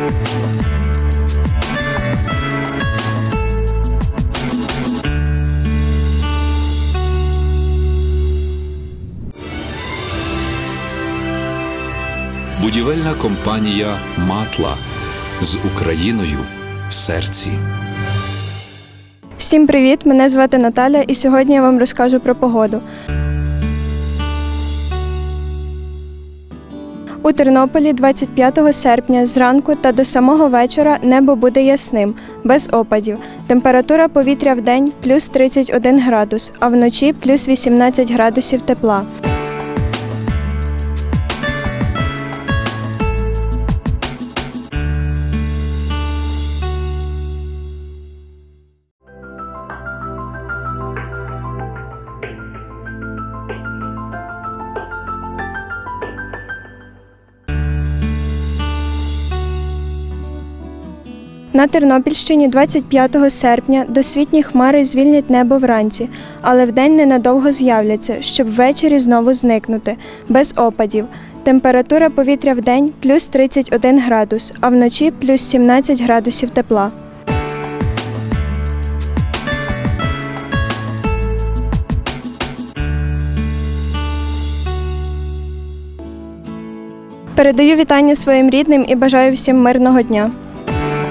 Будівельна компанія Матла з Україною в серці. Всім привіт! Мене звати Наталя, і сьогодні я вам розкажу про погоду. У Тернополі 25 серпня зранку та до самого вечора небо буде ясним, без опадів. Температура повітря в день плюс 31 градус, а вночі плюс 18 градусів тепла. На Тернопільщині 25 серпня досвітні хмари звільнять небо вранці, але вдень ненадовго з'являться, щоб ввечері знову зникнути, без опадів. Температура повітря в день плюс 31 градус, а вночі плюс 17 градусів тепла. Передаю вітання своїм рідним і бажаю всім мирного дня.